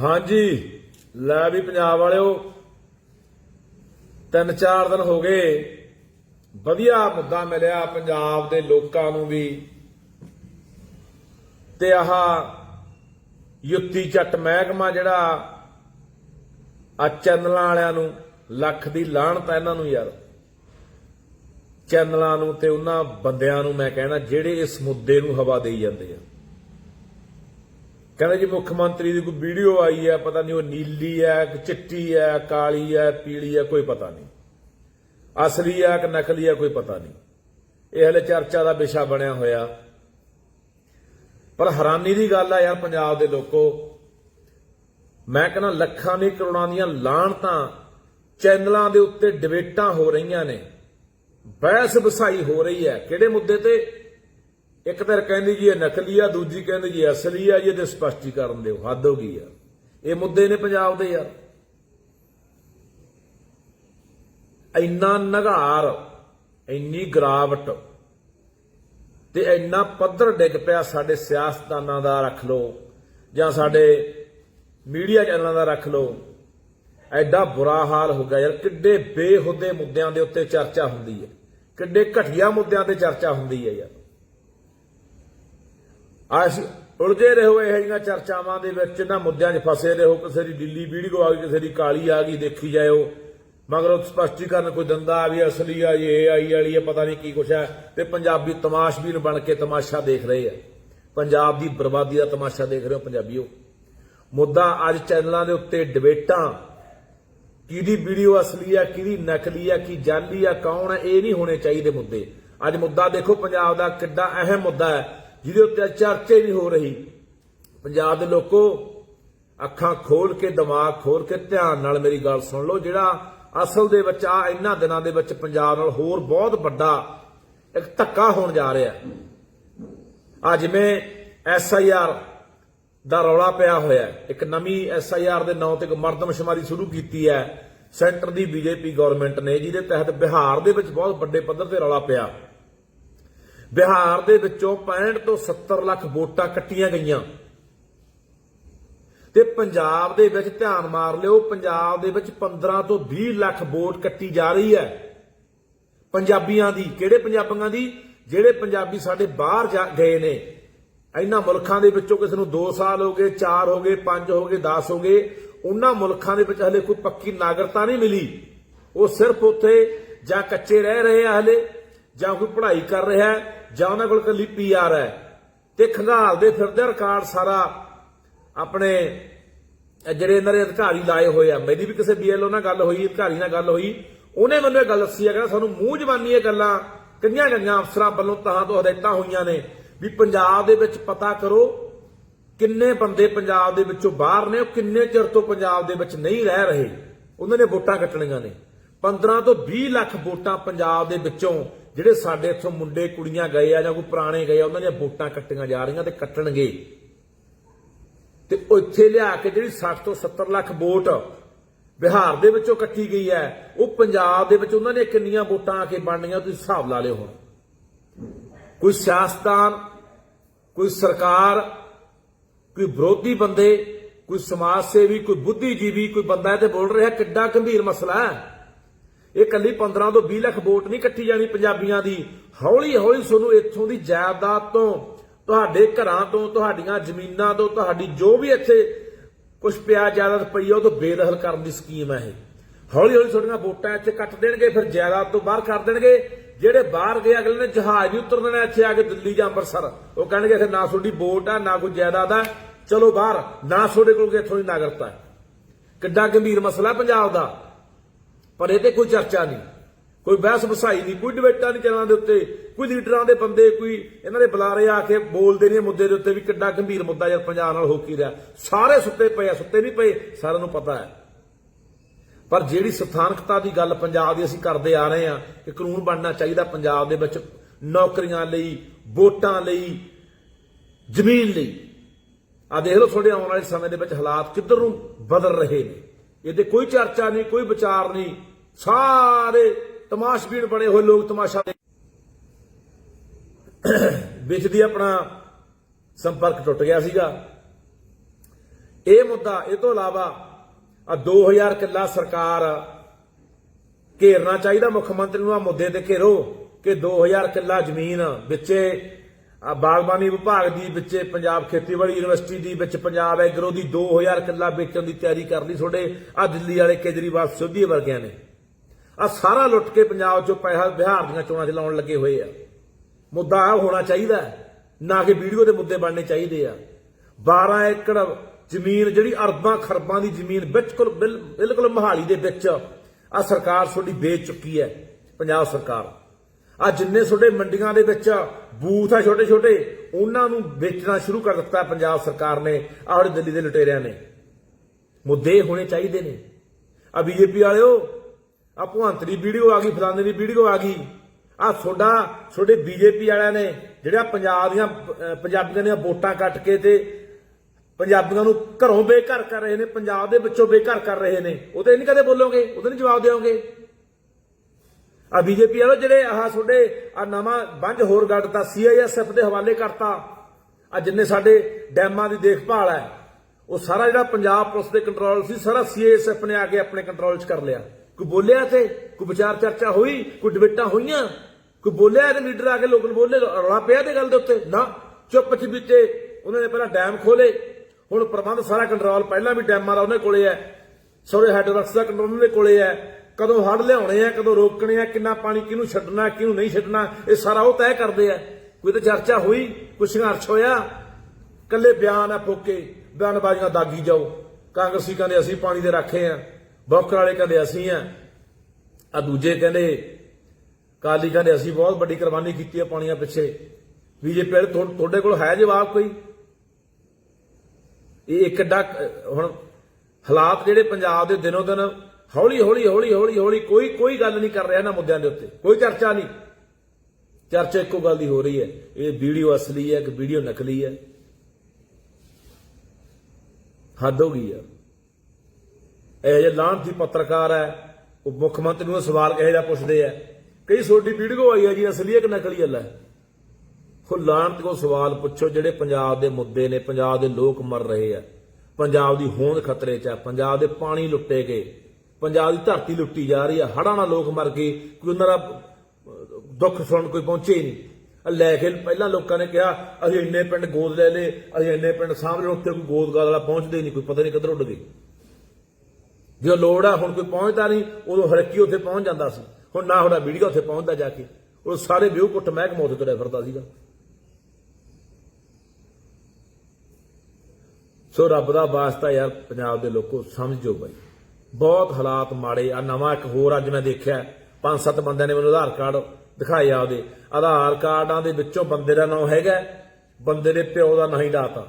ਹਾਂਜੀ। ਲੈ ਵੀ ਪੰਜਾਬ ਵਾਲਿਓ, ਤਿੰਨ ਚਾਰ ਦਿਨ ਹੋ ਗਏ। ਵਧੀਆ ਮੁੱਦਾ ਮਿਲਿਆ ਪੰਜਾਬ ਦੇ ਲੋਕਾਂ ਨੂੰ ਵੀ। ਤੇ ਆਹ ਯੁੱਤੀ ਚੱਟ ਮਹਿਕਮਾ ਜਿਹੜਾ, ਆ ਚੈਨਲਾਂ ਵਾਲਿਆਂ ਨੂੰ ਲੱਖ ਦੀ ਲਾਹਣਤ ਆ ਇਹਨਾਂ ਨੂੰ ਯਾਰ। ਚੈਨਲਾਂ ਨੂੰ ਤੇ ਉਹਨਾਂ ਬੰਦਿਆਂ ਨੂੰ ਮੈਂ ਕਹਿਣਾ, ਜਿਹੜੇ ਇਸ ਮੁੱਦੇ ਨੂੰ ਹਵਾ ਦੇਈ ਜਾਂਦੇ ਆ। ਕਹਿੰਦੇ ਜੀ ਮੁੱਖ ਮੰਤਰੀ ਦੀ ਕੋਈ ਵੀਡੀਓ ਆਈ ਹੈ, ਪਤਾ ਨਹੀਂ ਉਹ ਨੀਲੀ ਹੈ ਕਿ ਚਿੱਟੀ ਹੈ, ਕਾਲੀ ਹੈ, ਪੀਲੀ ਹੈ, ਕੋਈ ਪਤਾ ਨਹੀਂ। ਅਸਲੀ ਹੈ ਕਿ ਨਕਲੀ ਹੈ, ਕੋਈ ਪਤਾ ਨਹੀਂ। ਇਹ ਹਲੇ ਚਰਚਾ ਦਾ ਵਿਸ਼ਾ ਬਣਿਆ ਹੋਇਆ। ਪਰ ਹੈਰਾਨੀ ਦੀ ਗੱਲ ਆ ਯਾਰ ਪੰਜਾਬ ਦੇ ਲੋਕੋ। ਮੈਂ ਕਹਿੰਦਾ ਲੱਖਾਂ ਦੇ ਕਰੋੜਾਂ ਦੀਆਂ ਲਾਹਣਤਾਂ ਚੈਨਲਾਂ ਦੇ ਉੱਤੇ ਡਿਬੇਟਾਂ ਹੋ ਰਹੀਆਂ ਨੇ। ਬਹਿਸ ਵਸਾਈ ਹੋ ਰਹੀ ਹੈ। ਕਿਹੜੇ ਮੁੱਦੇ ਤੇ? ਇੱਕ ਤਾਂ ਕਹਿੰਦੀ ਜੀ ਇਹ ਨਕਲੀ ਆ, ਦੂਜੀ ਕਹਿੰਦੀ ਜੀ ਅਸਲੀ ਆ, ਜੀ ਇਹਦੇ ਸਪਸ਼ਟੀਕਰਨ ਦਿਓ, ਹੱਦ ਹੋ ਗਈ ਯਾਰ ਇਹ ਮੁੱਦੇ ਨੇ ਪੰਜਾਬ ਦੇ ਯਾਰ। ਇੰਨਾ ਨਗਾਰ, ਇੰਨੀ ਗਰਾਵਟ ਤੇ ਇੰਨਾ ਪੱਧਰ ਡਿੱਗ ਪਿਆ ਸਾਡੇ ਸਿਆਸਤਦਾਨਾਂ ਦਾ ਰੱਖ ਲਓ, ਜਾਂ ਸਾਡੇ ਮੀਡੀਆ ਚੈਨਲਾਂ ਦਾ ਰੱਖ ਲਓ, ਐਡਾ ਬੁਰਾ ਹਾਲ ਹੋ ਗਿਆ ਯਾਰ, ਕਿੱਡੇ ਬੇਹੁਦੇ ਮੁੱਦਿਆਂ ਦੇ ਉੱਤੇ ਚਰਚਾ ਹੁੰਦੀ ਹੈ। ਕਿੱਡੇ ਘਟੀਆ ਮੁੱਦਿਆਂ ਤੇ ਚਰਚਾ ਹੁੰਦੀ ਹੈ ਯਾਰ। ਆਸ ਉਲਝੇ ਰਹੋ ਇਹ ਜਿਹੀਆਂ ਚਰਚਾਵਾਂ ਦੇ ਵਿੱਚ ਇਹਨਾਂ ਮੁੱਦਿਆਂ 'ਚ ਫਸੇ ਰਹੋ, ਕਿਸੇ ਦੀ ਦਿੱਲੀ ਵੀਡੀਓ ਆ ਗਈ, ਕਿਸੇ ਦੀ ਕਾਲੀ ਆ ਗਈ, ਦੇਖੀ ਜਾਇਓ। ਮਗਰ ਉਹ ਸਪਸ਼ਟੀਕਰਨ ਕੋਈ ਦੰਦਾ ਆ ਵੀ ਅਸਲੀ ਆ, ਇਹ ਆਈ ਵਾਲੀ ਹੈ ਪਤਾ ਨਹੀਂ ਕੀ ਕੁਛ ਹੈ ਤੇ ਪੰਜਾਬੀ ਤਮਾਸ਼ਬੀਨ ਬਣ ਕੇ ਤਮਾਸ਼ਾ ਦੇਖ ਰਹੇ ਆ। ਪੰਜਾਬ ਦੀ ਬਰਬਾਦੀ ਦਾ ਤਮਾਸ਼ਾ ਦੇਖ ਰਹੇ ਹੋ ਪੰਜਾਬੀਓ। ਮੁੱਦਾ ਅੱਜ ਚੈਨਲਾਂ ਦੇ ਉੱਤੇ ਡਿਬੇਟਾਂ। ਕਿਹਦੀ ਵੀਡੀਓ ਅਸਲੀ ਆ, ਕਿਹਦੀ ਨਕਲੀ ਆ, ਕੀ ਜਾਲੀ ਆ, ਕੌਣ ਹੈ ਇਹ ਨਹੀਂ ਹੋਣੇ ਚਾਹੀਦੇ ਮੁੱਦੇ। ਅੱਜ ਮੁੱਦਾ ਦੇਖੋ, ਪੰਜਾਬ ਦਾ ਕਿੱਡਾ ਅਹਿਮ ਮੁੱਦਾ ਹੈ। ਜਿਹਦੇ ਉੱਤੇ ਚਰਚੇ ਚਰਚਾ ਨਹੀਂ ਹੋ ਰਹੀ। ਪੰਜਾਬ ਦੇ ਲੋਕੋ, ਅੱਖਾਂ ਖੋਲ ਕੇ, ਦਿਮਾਗ ਖੋਲ ਕੇ ਧਿਆਨ ਨਾਲ ਮੇਰੀ ਗੱਲ ਸੁਣ ਲਓ, ਜਿਹੜਾ ਅਸਲ ਦੇ ਵਿੱਚ ਆ ਇਹਨਾਂ ਦਿਨਾਂ ਦੇ ਵਿੱਚ ਪੰਜਾਬ ਨਾਲ ਹੋਰ ਬਹੁਤ ਵੱਡਾ ਇੱਕ ਧੱਕਾ ਹੋਣ ਜਾ ਰਿਹਾ। ਆ ਜਿਵੇਂ ਐਸਆਈਆਰ ਦਾ ਰੌਲਾ ਪਿਆ ਹੋਇਆ ਇੱਕ ਨਵੀਂ ਐਸਆਈਆਰ ਦੇ ਨਾਂ ਤੇ ਇੱਕ ਮਰਦਮਸ਼ੁਮਾਰੀ ਸ਼ੁਰੂ ਕੀਤੀ ਹੈ। ਸੈਂਟਰ ਦੀ ਬੀਜੇਪੀ ਗਵਰਨਮੈਂਟ ਨੇ, ਜਿਹਦੇ ਤਹਿਤ ਬਿਹਾਰ ਦੇ ਵਿੱਚ ਬਹੁਤ ਵੱਡੇ ਪੱਧਰ ਤੇ ਰੌਲਾ ਪਿਆ। ਬਿਹਾਰ ਦੇ ਵਿੱਚੋਂ 65 ਤੋਂ 70 ਲੱਖ ਵੋਟਾਂ ਕੱਟੀਆਂ ਗਈਆਂ। ਤੇ ਪੰਜਾਬ ਦੇ ਵਿੱਚ ਧਿਆਨ ਮਾਰ ਲਿਓ, ਪੰਜਾਬ ਦੇ ਵਿੱਚ 15 ਤੋਂ 20 ਲੱਖ ਵੋਟ ਕੱਟੀ ਜਾ ਰਹੀ ਹੈ। ਪੰਜਾਬੀਆਂ ਦੀ, ਕਿਹੜੇ ਪੰਜਾਬੀਆਂ ਦੀ? ਜਿਹੜੇ ਪੰਜਾਬੀ ਸਾਡੇ ਬਾਹਰ ਜਾ ਗਏ ਨੇ। ਇਹਨਾਂ ਮੁਲਕਾਂ ਦੇ ਵਿੱਚੋਂ ਕਿਸੇ ਨੂੰ 2 ਸਾਲ ਹੋ ਗਏ 4 ਹੋ ਗਏ 5 ਹੋ ਗਏ 10 ਹੋ ਗਏ, ਉਹਨਾਂ ਮੁਲਕਾਂ ਦੇ ਵਿੱਚ ਹਲੇ ਕੋਈ ਪੱਕੀ ਨਾਗਰਿਕਤਾ ਨਹੀਂ ਮਿਲੀ। ਉਹ ਸਿਰਫ ਉੱਥੇ ਜਾਂ ਕੱਚੇ ਰਹਿ ਰਹੇ ਆ ਹਲੇ। ਜਾਂ ਕੋਈ ਪੜ੍ਹਾਈ ਕਰ ਰਿਹਾ ਹੈ, ਜਾਂ ਉਹਨਾਂ ਕੋਲ ਕੱਲੀ ਪੀਆਰ ਹੈ, ਤੇ ਖੰਗਾਲਦੇ ਫਿਰਦੇ ਰਿਕਾਰਡ ਸਾਰਾ ਆਪਣੇ ਜਿਹੜੇ ਇਹਨਾਂ ਦੇ ਅਧਿਕਾਰੀ ਲਾਏ ਹੋਏ ਆ, ਮੇਰੀ ਵੀ ਕਿਸੇ ਬੀਐਲਓ ਨਾਲ ਗੱਲ ਹੋਈ, ਅਧਿਕਾਰੀ ਨਾਲ ਗੱਲ ਹੋਈ, ਉਹਨੇ ਮੈਨੂੰ ਇਹ ਗੱਲ ਦੱਸੀ ਹੈ ਕਹਿੰਦਾ ਸਾਨੂੰ ਮੂੰਹ ਜ਼ਬਾਨੀ ਇਹ ਗੱਲਾਂ ਕਈਆਂ ਗਈਆਂ ਅਫਸਰਾਂ ਵੱਲੋਂ ਤਾਂ ਤੋਂ ਹਦਾਇਤਾਂ ਹੋਈਆਂ ਨੇ, ਵੀ ਪੰਜਾਬ ਦੇ ਵਿੱਚ ਪਤਾ ਕਰੋ ਕਿੰਨੇ ਬੰਦੇ ਪੰਜਾਬ ਦੇ ਵਿੱਚੋਂ ਬਾਹਰ ਨੇ, ਉਹ ਕਿੰਨੇ ਚਿਰ ਤੋਂ ਪੰਜਾਬ ਦੇ ਵਿੱਚ ਨਹੀਂ ਰਹਿ ਰਹੇ, ਉਹਨਾਂ ਨੇ ਵੋਟਾਂ ਕੱਟਣੀਆਂ ਨੇ 15 ਤੋਂ 20 ਲੱਖ ਵੋਟਾਂ ਪੰਜਾਬ ਦੇ ਵਿੱਚੋਂ ਜਿਹੜੇ ਸਾਡੇ ਇੱਥੋਂ ਮੁੰਡੇ ਕੁੜੀਆਂ ਗਏ ਆ ਜਾਂ ਕੋਈ ਪੁਰਾਣੇ ਗਏ ਆ, ਉਹਨਾਂ ਦੀਆਂ ਵੋਟਾਂ ਕੱਟੀਆਂ ਜਾ ਰਹੀਆਂ ਤੇ ਕੱਟਣਗੇ। ਤੇ ਉਹ ਇੱਥੇ ਲਿਆ ਕੇ ਜਿਹੜੀ 60 ਤੋਂ 70 ਲੱਖ ਵੋਟ ਬਿਹਾਰ ਦੇ ਵਿੱਚੋਂ ਕੱਟੀ ਗਈ ਹੈ, ਉਹ ਪੰਜਾਬ ਦੇ ਵਿੱਚ ਉਹਨਾਂ ਨੇ ਕਿੰਨੀਆਂ ਵੋਟਾਂ ਆ ਕੇ ਬਣਨੀਆਂ, ਤੁਸੀਂ ਹਿਸਾਬ ਲਾ ਲਿਓ ਹੁਣ। ਕੋਈ ਸਿਆਸਤਦਾਨ, ਕੋਈ ਸਰਕਾਰ, ਕੋਈ ਵਿਰੋਧੀ ਬੰਦੇ, ਕੋਈ ਸਮਾਜ ਸੇਵੀ, ਕੋਈ ਬੁੱਧੀਜੀਵੀ, ਕੋਈ ਬੰਦਾ ਇਹ ਤੇ ਬੋਲ ਰਿਹਾ, ਕਿੱਡਾ ਗੰਭੀਰ ਮਸਲਾ ਹੈ। ਇਹ ਕੱਲੀ 15 ਤੋਂ 20 ਲੱਖ ਵੋਟ ਨਹੀਂ ਇਕੱਠੀ ਜਾਣੀ ਪੰਜਾਬੀਆਂ ਦੀ। ਹੌਲੀ ਹੌਲੀ ਤੁਹਾਨੂੰ ਇੱਥੋਂ ਦੀ ਜਾਇਦਾਦ ਤੋਂ, ਤੁਹਾਡੇ ਘਰਾਂ ਤੋਂ, ਤੁਹਾਡੀਆਂ ਜ਼ਮੀਨਾਂ ਤੋਂ, ਤੁਹਾਡੀ ਜੋ ਵੀ ਇੱਥੇ ਕੁਝ ਪਿਆ ਜਾਇਦਾਦ ਪਈ ਆ, ਉਹ ਤੋਂ ਬੇਦਖਲ ਕਰਨ ਦੀ ਸਕੀਮ ਹੈ ਇਹ। ਹੌਲੀ ਹੌਲੀ ਤੁਹਾਡੀਆਂ ਵੋਟਾਂ ਇੱਥੇ ਕੱਟ ਦੇਣਗੇ, ਫਿਰ ਜਾਇਦਾਦ ਤੋਂ ਬਾਹਰ ਕਰ ਦੇਣਗੇ। ਜਿਹੜੇ ਬਾਹਰ ਗਏ, ਅਗਲੇ ਨੇ ਜਹਾਜ਼ ਨਹੀਂ ਉਤਰ ਦੇਣਾ ਇੱਥੇ ਆ ਕੇ ਦਿੱਲੀ ਜਾਂ ਅੰਮ੍ਰਿਤਸਰ। ਉਹ ਕਹਿਣਗੇ ਇੱਥੇ ਨਾ ਤੁਹਾਡੀ ਵੋਟ ਆ, ਨਾ ਕੋਈ ਜਾਇਦਾਦ ਆ। ਚਲੋ ਬਾਹਰ, ਨਾ ਤੁਹਾਡੇ ਕੋਲ ਇੱਥੋਂ ਦੀ ਨਾਗਰਿਕਤਾ ਕਿੱਡਾ ਗੰਭੀਰ ਮਸਲਾ ਪੰਜਾਬ ਦਾ। ਪਰ ਇਹਦੇ ਕੋਈ ਚਰਚਾ ਨਹੀਂ। ਕੋਈ ਬਹਿਸ ਵਸਾਈ ਨਹੀਂ, ਕੋਈ ਡਿਬੇਟਾਂ ਨਹੀਂ ਚੈਨਲਾਂ ਦੇ ਉੱਤੇ, ਕੋਈ ਲੀਡਰਾਂ ਦੇ ਬੰਦੇ, ਕੋਈ ਇਹਨਾਂ ਦੇ ਬੁਲਾਰੇ ਆ ਕੇ ਬੋਲਦੇ ਨੇ ਮੁੱਦੇ ਦੇ ਉੱਤੇ ਵੀ ਕਿੱਡਾ ਗੰਭੀਰ ਮੁੱਦਾ ਯਾਰ ਪੰਜਾਬ ਨਾਲ ਹੋ ਕੀ ਰਿਹਾ। ਸਾਰੇ ਸੁੱਤੇ ਪਏ ਆ, ਸੁੱਤੇ ਨਹੀਂ ਪਏ, ਸਾਰਿਆਂ ਨੂੰ ਪਤਾ ਹੈ। ਪਰ ਜਿਹੜੀ ਸਥਾਨਕਤਾ ਦੀ ਗੱਲ ਪੰਜਾਬ ਦੀ ਅਸੀਂ ਕਰਦੇ ਆ ਰਹੇ ਹਾਂ, ਕਿ ਕਾਨੂੰਨ ਬਣਨਾ ਚਾਹੀਦਾ ਪੰਜਾਬ ਦੇ ਵਿੱਚ ਨੌਕਰੀਆਂ ਲਈ, ਵੋਟਾਂ ਲਈ, ਜ਼ਮੀਨ ਲਈ। ਆ ਦੇਖ ਲਓ ਤੁਹਾਡੇ ਆਉਣ ਵਾਲੇ ਸਮੇਂ ਦੇ ਵਿੱਚ ਹਾਲਾਤ ਕਿੱਧਰ ਨੂੰ ਬਦਲ ਰਹੇ ਨੇ। ਇਹਦੇ ਕੋਈ ਚਰਚਾ ਨਹੀਂ, ਕੋਈ ਵਿਚਾਰ ਨਹੀਂ। ਸਾਰੇ ਤਮਾਸ਼ਬੀਨ ਬਣੇ ਹੋਏ ਲੋਕ ਤਮਾਸ਼ਾ ਦੇ ਵਿੱਚ ਦੀ ਆਪਣਾ ਸੰਪਰਕ ਟੁੱਟ ਗਿਆ ਸੀਗਾ। ਇਹ ਮੁੱਦਾ, ਇਹ ਤੋਂ ਇਲਾਵਾ ਆ 2000 ਕਿੱਲਾ ਸਰਕਾਰ ਘੇਰਨਾ ਚਾਹੀਦਾ ਮੁੱਖ ਮੰਤਰੀ ਨੂੰ ਆ ਮੁੱਦੇ ਤੇ ਘੇਰੋ ਕਿ 2000 ਕਿੱਲਾ ਜ਼ਮੀਨ ਵਿੱਚੇ ਬਾਗਬਾਨੀ ਵਿਭਾਗ ਦੀ, ਵਿੱਚੇ ਪੰਜਾਬ ਖੇਤੀਬਾੜੀ ਯੂਨੀਵਰਸਿਟੀ ਦੀ, ਵਿੱਚ ਪੰਜਾਬ ਐਗਰੋ ਦੀ 2000 ਕਿੱਲਾ ਵੇਚਣ ਦੀ ਤਿਆਰੀ ਕਰ ਲਈ ਤੁਹਾਡੇ ਆ ਦਿੱਲੀ ਵਾਲੇ ਕੇਜਰੀਵਾਲ ਸੋਧੀ ਵਰਗਿਆਂ ਨੇ। ਆ ਸਾਰਾ ਲੁੱਟ ਕੇ ਪੰਜਾਬ ਚੋਂ ਪੈਸਾ ਬਿਹਾਰ ਦੀਆਂ ਚੋਣਾਂ 'ਚ ਲਾਉਣ ਲੱਗੇ ਹੋਏ ਆ। ਮੁੱਦਾ ਆ ਹੋਣਾ ਚਾਹੀਦਾ ਨਾ ਕਿ ਵੀਡੀਓ ਦੇ ਮੁੱਦੇ ਬਣਨੇ ਚਾਹੀਦੇ ਆ। 12 ਏਕੜ ਜ਼ਮੀਨ ਜਿਹੜੀ ਅਰਬਾਂ ਖਰਬਾਂ ਦੀ ਜ਼ਮੀਨ ਬਿਲਕੁਲ ਬਿਲ- ਬਿਲਕੁਲ ਮਹਾਲੀ ਦੇ ਵਿੱਚ ਆ ਸਰਕਾਰ ਤੁਹਾਡੀ ਵੇਚ ਚੁੱਕੀ ਹੈ, ਪੰਜਾਬ ਸਰਕਾਰ। ਆ ਜਿੰਨੇ ਤੁਹਾਡੇ ਮੰਡੀਆਂ ਦੇ ਵਿੱਚ ਬੂਥ ਆ ਛੋਟੇ ਛੋਟੇ ਉਹਨਾਂ ਨੂੰ ਵੇਚਣਾ ਸ਼ੁਰੂ ਕਰ ਦਿੱਤਾ ਪੰਜਾਬ ਸਰਕਾਰ ਨੇ, ਆਹ ਦਿੱਲੀ ਦੇ ਲੁਟੇਰਿਆਂ ਨੇ। ਮੁੱਦੇ ਹੋਣੇ ਚਾਹੀਦੇ ਨੇ। ਆ ਬੀਜੇਪੀ ਵਾਲਿਓ ਆ ਭਗਵੰਤ ਦੀ ਵੀਡੀਓ ਆ ਗਈ, ਫਲਾਣੇ ਦੀ ਵੀਡੀਓ ਆ ਗਈ। ਆ ਤੁਹਾਡਾ, ਤੁਹਾਡੇ ਬੀਜੇਪੀ ਵਾਲਿਆਂ ਨੇ ਜਿਹੜਾ ਪੰਜਾਬ ਦੀਆਂ ਪੰਜਾਬੀਆਂ ਦੀਆਂ ਵੋਟਾਂ ਕੱਟ ਕੇ ਤੇ ਪੰਜਾਬੀਆਂ ਨੂੰ ਘਰੋਂ ਬੇਘਰ ਕਰ ਰਹੇ ਨੇ, ਪੰਜਾਬ ਦੇ ਵਿੱਚੋਂ ਬੇਘਰ ਕਰ ਰਹੇ ਨੇ। ਉਹ ਤੇ ਨਹੀਂ ਕਦੇ ਬੋਲੋਗੇ ਉਹਦੇ ਨਹੀਂ ਜਵਾਬ ਦਿਓਗੇ। ਆ ਬੀਜੇਪੀ ਵਾਲੋ ਜਿਹੜੇ ਆਹ ਤੁਹਾਡੇ, ਆ ਨਵਾਂ ਬੰਝ ਹੋਰ ਗੱਡਤਾ ਸੀਆਈਐਸਐਫ ਦੇ ਹਵਾਲੇ ਕਰਤਾ। ਆ ਜਿੰਨੇ ਸਾਡੇ ਡੈਮਾਂ ਦੀ ਦੇਖਭਾਲ ਹੈ, ਉਹ ਸਾਰਾ ਜਿਹੜਾ ਪੰਜਾਬ ਪੁਲਿਸ ਦੇ ਕੰਟਰੋਲ ਸੀ, ਸਾਰਾ ਸੀਆਈਐਸਐਫ ਨੇ ਆ ਕੇ ਆਪਣੇ ਕੰਟਰੋਲ 'ਚ ਕਰ ਲਿਆ। ਕੋਈ ਬੋਲਿਆ ਤੇ, ਕੋਈ ਵਿਚਾਰ ਚਰਚਾ ਹੋਈ, ਕੋਈ ਡਿਬੇਟਾਂ ਹੋਈਆਂ, ਕੋਈ ਬੋਲਿਆ ਇਹਦੇ ਲੀਡਰ ਆ ਕੇ ਲੋਕ ਬੋਲੇ, ਰੌਲਾ ਪਿਆ ਤੇ ਗੱਲ ਦੇ ਉੱਤੇ? ਨਾ, ਚੁੱਪ ਚਪੀਤੇ, ਉਹਨਾਂ ਨੇ ਪਹਿਲਾਂ ਡੈਮ ਖੋਲੇ ਹੁਣ ਪ੍ਰਬੰਧ ਸਾਰਾ ਕੰਟਰੋਲ ਪਹਿਲਾਂ ਵੀ ਡੈਮਾਂ ਦਾ ਉਹਨਾਂ ਕੋਲੇ ਹੈ। ਸੋਰੇ ਹਾਈਡਰੋਕਸ ਦਾ ਕੰਟਰੋਲ ਉਹਨਾਂ ਦੇ ਕੋਲੇ ਹੈ। ਕਦੋਂ ਹੜ ਲਿਆਉਣੇ ਆ, ਕਦੋਂ ਰੋਕਣੇ ਆ, ਕਿੰਨਾ ਪਾਣੀ ਕਿਹਨੂੰ ਛੱਡਣਾ, ਕਿਹਨੂੰ ਨਹੀਂ ਛੱਡਣਾ, ਇਹ ਸਾਰਾ ਉਹ ਤੈਅ ਕਰਦੇ ਆ। ਕੋਈ ਤਾਂ ਚਰਚਾ ਹੋਈ, ਕੋਈ ਸੰਘਰਸ਼ ਹੋਇਆ ਕੱਲੇ ਬਿਆਨ ਆ ਫੋਕੇ ਬਿਆਨਬਾਜ਼ੀਆਂ ਦਾਗੀ ਜਾਓ। ਕਾਂਗਰਸੀ ਕਹਿੰਦੇ ਅਸੀਂ ਪਾਣੀ ਦੇ ਰਾਖੇ ਆ। ਬੌਕਰ ਵਾਲੇ ਕਹਿੰਦੇ ਅਸੀਂ ਆ ਆ ਦੂਜੇ ਕਹਿੰਦੇ, ਕਾਲੀ ਕਹਿੰਦੇ ਅਸੀਂ ਬਹੁਤ ਵੱਡੀ ਕੁਰਬਾਨੀ ਕੀਤੀ ਹੈ ਪਾਣੀਆਂ ਪਿੱਛੇ। ਬੀਜੇਪੀ ਵਾਲੇ ਤੁਹਾ- ਤੁਹਾਡੇ ਕੋਲ ਹੈ ਜਵਾਬ ਕੋਈ? ਇਹ ਇੱਕ ਡੱਕ, ਹੁਣ ਹਾਲਾਤ ਜਿਹੜੇ ਪੰਜਾਬ ਦੇ ਦਿਨੋ ਦਿਨ ਹੌਲੀ ਹੌਲੀ ਹੌਲੀ ਹੌਲੀ ਹੌਲੀ ਕੋਈ ਕੋਈ ਗੱਲ ਨਹੀਂ ਕਰ ਰਿਹਾ ਇਹਨਾਂ ਮੁੱਦਿਆਂ ਦੇ ਉੱਤੇ। ਕੋਈ ਚਰਚਾ ਨਹੀਂ। ਚਰਚਾ ਇੱਕੋ ਗੱਲ ਦੀ ਹੋ ਰਹੀ ਹੈ। ਇਹ ਵੀਡੀਓ ਅਸਲੀ ਹੈ ਕਿ ਵੀਡੀਓ ਨਕਲੀ ਹੈ। ਹੱਦ ਹੋ ਗਈ ਯਾਰ ਇਹ ਜੇ ਲਾਂਤੀ ਪੱਤਰਕਾਰ ਹੈ, ਉਹ ਮੁੱਖ ਮੰਤਰੀ ਨੂੰ ਸਵਾਲ ਕਹੇ ਜਾ ਪੁੱਛਦੇ ਆ। ਕਈ ਛੋਟੀ ਵੀਡੀਓ ਆਈ ਹੈ ਜੀ, ਅਸਲੀ ਹੈ ਕਿ ਨਕਲੀ ਹੈ ਉਹ ਲਾਂਤ ਕੋ ਸਵਾਲ ਪੁੱਛੋ, ਜਿਹੜੇ ਪੰਜਾਬ ਦੇ ਮੁੱਦੇ ਨੇ, ਪੰਜਾਬ ਦੇ ਲੋਕ ਮਰ ਰਹੇ ਆ। ਪੰਜਾਬ ਦੀ ਹੋਂਦ ਖਤਰੇ 'ਚ ਆ, ਪੰਜਾਬ ਦੇ ਪਾਣੀ ਲੁੱਟੇ ਗਏ। ਪੰਜਾਬ ਦੀ ਧਰਤੀ ਲੁੱਟੀ ਜਾ ਰਹੀ ਆ, ਹੜ੍ਹਾਂ ਨਾਲ ਲੋਕ ਮਰ ਗਏ, ਕੋਈ ਉਹਨਾਂ ਦਾ ਦੁੱਖ ਸੁਣਨ ਕੋਈ ਪਹੁੰਚੇ ਹੀ ਨਹੀਂ। ਲੈ ਕੇ ਪਹਿਲਾਂ ਲੋਕਾਂ ਨੇ ਕਿਹਾ, ਅਸੀਂ ਇੰਨੇ ਪਿੰਡ ਗੋਦ ਲੈ ਲਏ, ਅਸੀਂ ਇੰਨੇ ਪਿੰਡ ਸਾਹਮਣੇ ਉੱਤੇ ਕੋਈ ਗੋਦ ਗਾਦ ਵਾਲਾ ਪਹੁੰਚਦੇ ਨਹੀਂ, ਕੋਈ ਪਤਾ ਨਹੀਂ ਕਿੱਧਰ ਉੱਡ ਗਏ। ਜਦੋਂ ਲੋੜ ਆ, ਹੁਣ ਕੋਈ ਪਹੁੰਚਦਾ ਨਹੀਂ, ਉਦੋਂ ਹਰਕੀ ਉੱਥੇ ਪਹੁੰਚ ਜਾਂਦਾ ਸੀ। ਹੁਣ ਨਾ ਹੋਣਾ ਵੀਡੀਓ ਉੱਥੇ ਪਹੁੰਚਦਾ ਜਾ ਕੇ। ਉਹ ਸਾਰੇ ਵਿਊ ਕੁੱਟ ਮਹਿਕਮਾ ਉੱਥੇ ਤੁਰਿਆ ਫਿਰਦਾ ਸੀਗਾ। ਸੋ ਰੱਬ ਦਾ ਵਾਸਤਾ ਯਾਰ, ਪੰਜਾਬ ਦੇ ਲੋਕੋ, ਸਮਝੋ ਬਾਈ। ਬਹੁਤ ਹਾਲਾਤ ਮਾੜੇ ਆ, ਨਵਾਂ ਇੱਕ ਹੋਰ ਅੱਜ ਮੈਂ ਦੇਖਿਆ। ਪੰਜ ਸੱਤ ਬੰਦਿਆਂ ਨੇ ਮੈਨੂੰ ਆਧਾਰ ਕਾਰਡ ਦਿਖਾਏ ਆਪਦੇ ਆਧਾਰ ਕਾਰਡਾਂ ਦੇ ਵਿੱਚੋਂ ਬੰਦੇ ਦਾ ਨਾਮ ਹੈਗਾ, ਬੰਦੇ ਦੇ ਪਿਓ ਦਾ ਨਾਂ ਹੀ ਡਾਤਾ।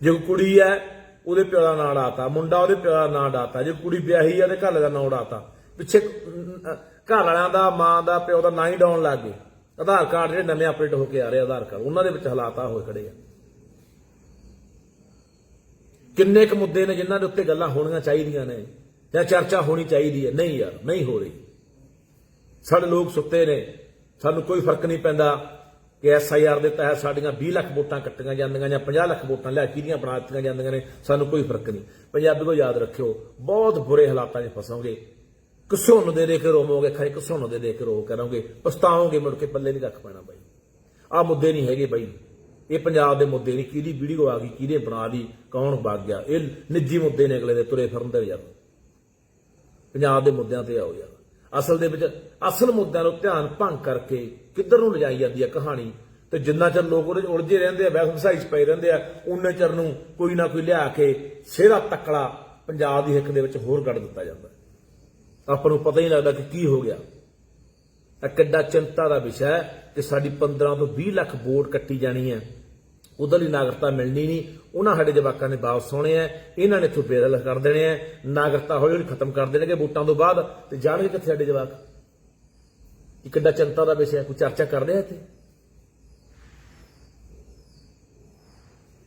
ਜੇ ਕੋਈ ਕੁੜੀ ਹੈ ਉਹਦੇ ਪਿਓ ਦਾ ਨਾਂ ਡਾਤਾ ਮੁੰਡਾ ਉਹਦੇ ਪਿਓ ਦਾ ਨਾਂ ਡਾਤਾ ਜੇ ਕੁੜੀ ਵਿਆਹੀ ਆ ਉਹਦੇ ਘਰ ਦਾ ਨਾਂ ਡਾਤਾ ਪਿੱਛੇ ਘਰ ਵਾਲਿਆਂ ਦਾ, ਮਾਂ ਦਾ, ਪਿਓ ਦਾ ਨਾਂ ਹੀ ਡਾਉਣ ਲੱਗ ਗਏ। ਆਧਾਰ ਕਾਰਡ ਜਿਹੜੇ ਨਵੇਂ ਅਪਡੇਟ ਹੋ ਕੇ ਆ ਰਹੇ ਆਧਾਰ ਕਾਰਡ, ਉਹਨਾਂ ਦੇ ਵਿੱਚ ਹਾਲਾਤ ਆ ਹੋਏ ਖੜੇ ਆ। ਕਿੰਨੇ ਕੁ ਮੁੱਦੇ ਨੇ ਜਿਨ੍ਹਾਂ ਦੇ ਉੱਤੇ ਗੱਲਾਂ ਹੋਣੀਆਂ ਚਾਹੀਦੀਆਂ ਨੇ, ਜਾਂ ਚਰਚਾ ਹੋਣੀ ਚਾਹੀਦੀ ਹੈ? ਨਹੀਂ ਯਾਰ, ਨਹੀਂ ਹੋ ਰਹੀ। ਸਾਡੇ ਲੋਕ ਸੁੱਤੇ ਨੇ, ਸਾਨੂੰ ਕੋਈ ਫ਼ਰਕ ਨਹੀਂ ਪੈਂਦਾ। ਕਿ ਐਸਆਈਆਰ ਦੇ ਤਹਿਤ ਸਾਡੀਆਂ 20 ਲੱਖ ਵੋਟਾਂ ਕੱਟੀਆਂ ਜਾਂਦੀਆਂ ਜਾਂ 50 ਲੱਖ ਵੋਟਾਂ ਲੈ ਕਿਹਦੀਆਂ ਬਣਾ ਦਿੱਤੀਆਂ ਜਾਂਦੀਆਂ ਨੇ, ਸਾਨੂੰ ਕੋਈ ਫ਼ਰਕ ਨਹੀਂ। ਪੰਜਾਬੀ ਕੋ ਯਾਦ ਰੱਖਿਓ, ਬਹੁਤ ਬੁਰੇ ਹਾਲਾਤਾਂ 'ਚ ਫਸੋਗੇ। ਕਿਸੋਂ ਦੇ ਦੇ ਕੇ ਰੋਵੋਗੇ ਖਾਈ ਕਿਸੋਂ ਦੇ ਦੇ ਕੇ ਰੋ ਕਰੋਗੇ ਪਛਤਾਓਗੇ ਮੁੜ ਕੇ, ਪੱਲੇ ਨਹੀਂ ਰੱਖ ਪੈਣਾ ਬਾਈ। ਆ ਮੁੱਦੇ ਨਹੀਂ ਹੈਗੇ ਬਾਈ। ਇਹ ਪੰਜਾਬ ਦੇ ਮੁੱਦੇ ਨਹੀਂ, ਕਿਹਦੀ ਵੀਡੀਓ ਆ ਗਈ, ਕਿਹਦੇ ਬਣਾ ਦੀ ਕੌਣ ਵਗ ਗਿਆ। ਇਹ ਨਿੱਜੀ ਮੁੱਦੇ ਨੇ ਅਗਲੇ ਦੇ, ਤੁਰੇ ਫਿਰਨ ਦੇ ਯਾਰ। ਪੰਜਾਬ ਦੇ ਮੁੱਦਿਆਂ ਤੇ ਆਓ ਯਾਰ। ਅਸਲ ਦੇ ਵਿੱਚ ਅਸਲ ਮੁੱਦਿਆਂ ਨੂੰ ਧਿਆਨ ਭੰਗ ਕਰਕੇ ਕਿੱਧਰ ਨੂੰ ਲਿਜਾਈ ਜਾਂਦੀ ਹੈ ਕਹਾਣੀ? ਤੇ ਜਿੰਨਾ ਚਿਰ ਲੋਕ ਉਹਦੇ 'ਚ ਉਲਝੇ ਰਹਿੰਦੇ ਆ ਵੈਸ ਵਸਾਈ 'ਚ ਪਏ ਰਹਿੰਦੇ ਆ, ਉਨੇ ਚਿਰ ਨੂੰ ਕੋਈ ਨਾ ਕੋਈ ਲਿਆ ਕੇ ਸਿਹਰਾ ਤਕੜਾ ਪੰਜਾਬ ਦੀ ਹਿੱਕ ਦੇ ਵਿੱਚ ਹੋਰ ਕੱਢ ਦਿੱਤਾ ਜਾਂਦਾ। ਆਪਾਂ ਨੂੰ ਪਤਾ ਹੀ ਲੱਗਦਾ ਕਿ ਕੀ ਹੋ ਗਿਆ। ਇਹ ਕਿੱਡਾ ਚਿੰਤਾ ਦਾ ਵਿਸ਼ਾ ਹੈ ਕਿ ਸਾਡੀ 15 ਤੋਂ 20 ਲੱਖ ਵੋਟ ਕੱਟੀ ਜਾਣੀ ਹੈ। ਉਧਰਲੀ ਨਾਗਰਿਕਤਾ ਮਿਲਣੀ ਨਹੀਂ। ਉਹਨਾਂ ਸਾਡੇ ਜਵਾਕਾਂ ਨੇ ਵਾਪਸ ਆਉਣੇ ਆ ਇਹਨਾਂ ਨੇ ਇੱਥੋਂ ਬੇਦਲ ਕਰ ਦੇਣੇ ਆ ਨਾਗਰਿਕਤਾ ਹੌਲੀ ਹੌਲੀ ਖਤਮ ਕਰ ਦੇਣਗੇ ਵੋਟਾਂ ਤੋਂ ਬਾਅਦ। ਤੇ ਜਾਣਗੇ ਕਿੱਥੇ ਸਾਡੇ ਜਵਾਕ? ਇਹ ਕਿੱਡਾ ਚਿੰਤਾ ਦਾ ਵਿਸ਼ਾ ਹੈ, ਕੋਈ ਚਰਚਾ ਕਰ ਰਿਹਾ ਇੱਥੇ?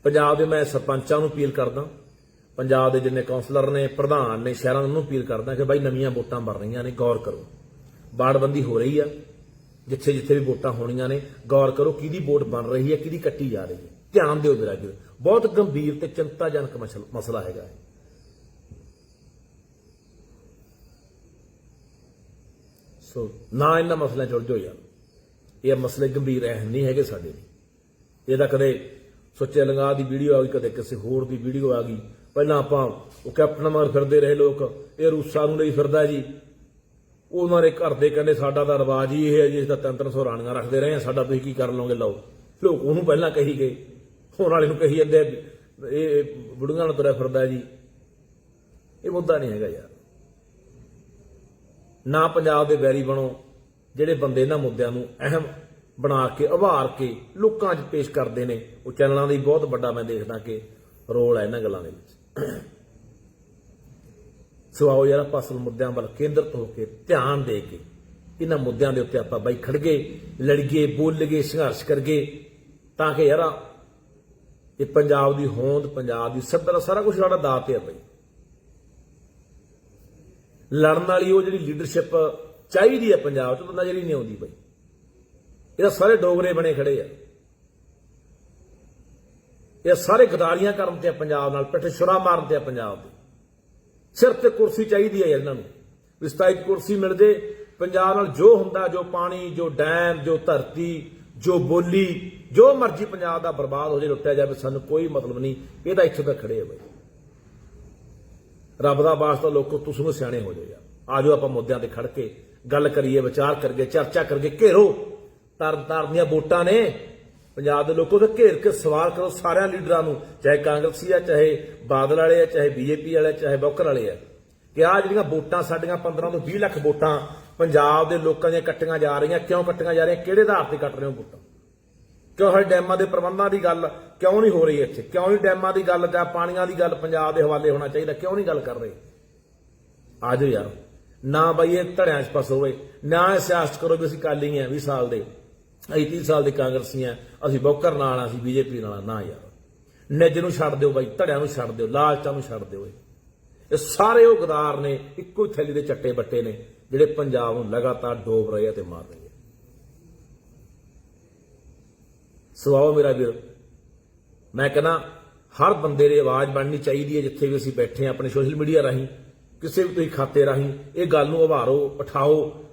ਪੰਜਾਬ ਦੇ ਮੈਂ ਸਰਪੰਚਾਂ ਨੂੰ ਅਪੀਲ ਕਰਦਾ, ਪੰਜਾਬ ਦੇ ਜਿੰਨੇ ਕਾਉਂਸਲਰ ਨੇ, ਪ੍ਰਧਾਨ ਨੇ, ਸ਼ਹਿਰਾਂ ਨੂੰ ਅਪੀਲ ਕਰਦਾ ਕਿ ਬਾਈ ਨਵੀਆਂ ਵੋਟਾਂ ਬਣ ਰਹੀਆਂ ਨੇ, ਗੌਰ ਕਰੋ। ਬਾੜਬੰਦੀ ਹੋ ਰਹੀ ਆ, ਜਿੱਥੇ ਜਿੱਥੇ ਵੀ ਵੋਟਾਂ ਹੋਣੀਆਂ ਨੇ, ਗੌਰ ਕਰੋ ਕਿਹਦੀ ਵੋਟ ਬਣ ਰਹੀ ਹੈ, ਕਿਹਦੀ ਕੱਟੀ ਜਾ ਰਹੀ ਹੈ। ਧਿਆਨ ਦਿਓ ਮੇਰਾ ਵੀਰ, ਬਹੁਤ ਗੰਭੀਰ ਤੇ ਚਿੰਤਾਜਨਕ ਮਸਲ- ਮਸਲਾ ਹੈਗਾ ਸੋ ਨਾ ਇਹਨਾਂ ਮਸਲਿਆਂ ਚ ਉਲਝੋ ਯਾਰ। ਇਹ ਮਸਲੇ ਗੰਭੀਰ ਐ ਨਹੀਂ ਹੈਗੇ ਸਾਡੇ ਲਈ। ਇਹਦਾ ਕਦੇ ਸੁੱਚੇ ਲੰਗਾ ਦੀ ਵੀਡੀਓ ਆ ਗਈ, ਕਦੇ ਕਿਸੇ ਹੋਰ ਦੀ ਵੀਡੀਓ ਆ ਗਈ। ਪਹਿਲਾਂ ਆਪਾਂ ਉਹ ਕੈਪਟਨ ਮਗਰ ਫਿਰਦੇ ਰਹੇ ਲੋਕ। ਇਹ ਰੂਸਾ ਨੂੰ ਲਈ ਫਿਰਦਾ ਜੀ। ਉਹਨਾਂ ਦੇ ਘਰ ਦੇ ਕਹਿੰਦੇ ਸਾਡਾ ਤਾਂ ਰਿਵਾਜ ਹੀ ਇਹ ਹੈ ਜੀ, ਅਸੀਂ ਤਾਂ ਤਿੰਨ ਰਾਣੀਆਂ ਰੱਖਦੇ ਰਹੇ ਹਾਂ, ਸਾਡਾ ਤੁਸੀਂ ਕੀ ਕਰ ਲਓਗੇ ਲਓ। ਲੋਕ ਉਹਨੂੰ ਪਹਿਲਾਂ ਕਹੀ ਗਏ। ਹੁਣ ਵਾਲੇ ਨੂੰ ਕਹੀ ਜਾਂਦੇ ਇਹ ਬੁੜੀਆਂ ਨਾਲ ਤੁਰਿਆ ਫਿਰਦਾ ਜੀ। ਇਹ ਮੁੱਦਾ ਨਹੀਂ ਹੈਗਾ ਯਾਰ। ਨਾ ਪੰਜਾਬ ਦੇ ਵੈਰੀ ਬਣੋ, ਜਿਹੜੇ ਬੰਦੇ ਇਹਨਾਂ ਮੁੱਦਿਆਂ ਨੂੰ ਅਹਿਮ ਬਣਾ ਕੇ, ਉਭਾਰ ਕੇ ਲੋਕਾਂ 'ਚ ਪੇਸ਼ ਕਰਦੇ ਨੇ, ਉਹ ਚੈਨਲਾਂ ਦੀ ਬਹੁਤ ਵੱਡਾ ਮੈਂ ਦੇਖਦਾ ਕਿ ਰੋਲ ਹੈ ਇਹਨਾਂ ਗੱਲਾਂ ਦੇ ਵਿੱਚ। ਸੋ ਆਓ ਯਾਰ ਆਪਾਂ ਅਸਲ ਮੁੱਦਿਆਂ ਵੱਲ ਕੇਂਦਰਿਤ ਹੋ ਕੇ ਧਿਆਨ ਦੇ ਕੇ, ਇਹਨਾਂ ਮੁੱਦਿਆਂ ਦੇ ਉੱਤੇ ਆਪਾਂ ਬਾਈ ਖੜਗੇ ਲੜੀਏ, ਬੋਲੀਏ, ਸੰਘਰਸ਼ ਕਰਗੇ ਤਾਂ ਕਿ ਯਾਰ ਇਹ ਪੰਜਾਬ ਦੀ ਹੋਂਦ, ਪੰਜਾਬ ਦੀ ਸੱਭਿਅਤਾ, ਸਾਰਾ ਕੁਝ ਸਾਡਾ ਦਾਤ ਹੈ ਬਈ। ਲੜਨ ਵਾਲੀ ਉਹ ਜਿਹੜੀ ਲੀਡਰਸ਼ਿਪ ਚਾਹੀਦੀ ਹੈ ਪੰਜਾਬ 'ਚ ਉਹ ਨਜ਼ਰ ਹੀ ਨਹੀਂ ਆਉਂਦੀ ਬਈ। ਇਹ ਸਾਰੇ ਡੋਗਰੇ ਬਣੇ ਖੜੇ ਆ। ਇਹ ਸਾਰੇ ਗਦਾਰੀਆਂ ਕਰਨ ਤੇ ਆ ਪੰਜਾਬ ਨਾਲ, ਪਿੱਠ ਛੁਰਾ ਮਾਰਨ ਤੇ ਆ ਪੰਜਾਬ ਦੇ। ਸਿਰ ਤੇ ਕੁਰਸੀ ਚਾਹੀਦੀ ਹੈ ਇਹਨਾਂ ਨੂੰ। ਵਿਸਤਾਈ ਕੁਰਸੀ ਮਿਲ ਜੇ, ਪੰਜਾਬ ਨਾਲ ਜੋ ਹੁੰਦਾ, ਜੋ ਪਾਣੀ, ਜੋ ਡੈਮ, ਜੋ ਧਰਤੀ, ਜੋ ਬੋਲੀ, ਜੋ ਮਰਜ਼ੀ ਪੰਜਾਬ ਦਾ ਬਰਬਾਦ ਹੋ ਜੇ, ਲੁੱਟਿਆ ਜਾਵੇ, ਸਾਨੂੰ ਕੋਈ ਮਤਲਬ ਨਹੀਂ। ਇਹਦਾ ਇੱਥੇ ਤੱਕ ਖੜੇ ਆ ਬਈ। ਰੱਬ ਦਾ ਵਾਸਤਾ ਲੋਕੋ ਤੁਸੀਂ ਨੂੰ ਸਿਆਣੇ ਹੋ ਜਾਓ ਯਾਰ। ਆਜੋ ਆਪਾਂ ਮੁੱਦਿਆਂ ਤੇ ਖੜ ਕੇ ਗੱਲ ਕਰੀਏ, ਵਿਚਾਰ ਕਰੀਏ, ਚਰਚਾ ਕਰੀਏ, ਘੇਰੋ। ਤਰਨ ਤਾਰਨ ਦੀਆਂ ਵੋਟਾਂ ਨੇ। ਪੰਜਾਬ ਦੇ ਲੋਕੋ ਤੇ ਘੇਰ ਕੇ ਸਵਾਲ ਕਰੋ ਸਾਰਿਆਂ ਲੀਡਰਾਂ ਨੂੰ, ਚਾਹੇ ਕਾਂਗਰਸੀ ਆ, ਚਾਹੇ ਬਾਦਲ ਵਾਲੇ ਆ, ਚਾਹੇ ਬੀਜੇਪੀ ਵਾਲੇ ਚਾਹੇ ਬੌਕਰ ਵਾਲੇ ਆ। ਕਿ ਆ ਜਿਹੜੀਆਂ ਵੋਟਾਂ ਸਾਡੀਆਂ 15 ਤੋਂ 20 ਲੱਖ ਵੋਟਾਂ ਪੰਜਾਬ ਦੇ ਲੋਕਾਂ ਦੀਆਂ ਕੱਟੀਆਂ ਜਾ ਰਹੀਆਂ, ਕਿਉਂ ਕੱਟੀਆਂ ਜਾ ਰਹੀਆਂ, ਕਿਹੜੇ ਆਧਾਰ ਤੇ ਕੱਟ ਰਹੇ ਹੋ ਵੋਟਾਂ? ਕਿਉਂ ਹਰ ਡੈਮਾਂ ਦੇ ਪ੍ਰਬੰਧਾਂ ਦੀ ਗੱਲ ਕਿਉਂ ਨਹੀਂ ਹੋ ਰਹੀ ਇੱਥੇ? ਕਿਉਂ ਨਹੀਂ ਡੈਮਾਂ ਦੀ ਗੱਲ ਜਾਂ ਪਾਣੀਆਂ ਦੀ ਗੱਲ ਪੰਜਾਬ ਦੇ ਹਵਾਲੇ ਹੋਣਾ ਚਾਹੀਦਾ? ਕਿਉਂ ਨਹੀਂ ਗੱਲ ਕਰ ਰਹੇ? ਆਜੋ ਯਾਰ। ਨਾ ਬਈ ਇਹ ਧੜਿਆਂ 'ਚ ਫਸ ਹੋਵੇ ਨਾ ਇਹ ਸਿਆਸਤ ਕਰੋ ਵੀ ਅਸੀਂ ਕਾਲੀ ਆ 20 ਸਾਲ ਦੇ ਅਸੀਂ 30 ਸਾਲ ਦੇ ਕਾਂਗਰਸੀ ਆ ਅਸੀਂ ਬੋਕਰ ਨਾਲ ਆ, ਅਸੀਂ ਬੀਜੇਪੀ ਨਾਲ ਨਾ ਯਾਰ। ਨਿੱਜ ਨੂੰ ਛੱਡ ਦਿਓ ਬਾਈ ਧੜਿਆਂ ਨੂੰ ਛੱਡ ਦਿਓ ਲਾਲਚਾਂ ਨੂੰ ਛੱਡ ਦਿਓ ਇਹ। ਸਾਰੇ ਉਹ ਗਦਾਰ ਨੇ ਇੱਕੋ ਹੀ ਥੈਲੀ ਦੇ ਚੱਟੇ ਬੱਟੇ ਨੇ ਜਿਹੜੇ ਪੰਜਾਬ ਨੂੰ ਲਗਾਤਾਰ ਡੋਬ ਰਹੇ ਆ ਤੇ ਮਾਰ ਰਹੇ ਆ। ਸੋ ਮੇਰਾ ਵੀਰ। ਮੈਂ ਕਹਿੰਦਾ, ਹਰ ਬੰਦੇ ਦੀ ਆਵਾਜ਼ ਬਣਨੀ ਚਾਹੀਦੀ ਹੈ ਜਿੱਥੇ ਵੀ ਅਸੀਂ ਬੈਠੇ ਹਾਂ ਆਪਣੇ ਸੋਸ਼ਲ ਮੀਡੀਆ ਰਾਹੀਂ, ਕਿਸੇ ਵੀ ਤੁਸੀਂ ਖਾਤੇ ਰਾਹੀਂ, ਇਹ ਗੱਲ ਨੂੰ ਉਭਾਰੋ, ਉਠਾਓ।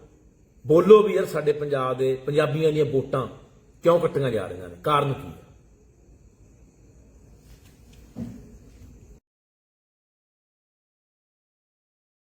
ਬੋਲੋ ਵੀ ਯਾਰ ਸਾਡੇ ਪੰਜਾਬ ਦੇ ਪੰਜਾਬੀਆਂ ਦੀਆਂ ਵੋਟਾਂ ਕਿਉਂ ਕੱਟੀਆਂ ਜਾ ਰਹੀਆਂ ਨੇ? ਕਾਰਨ ਕੀ ਹੈ?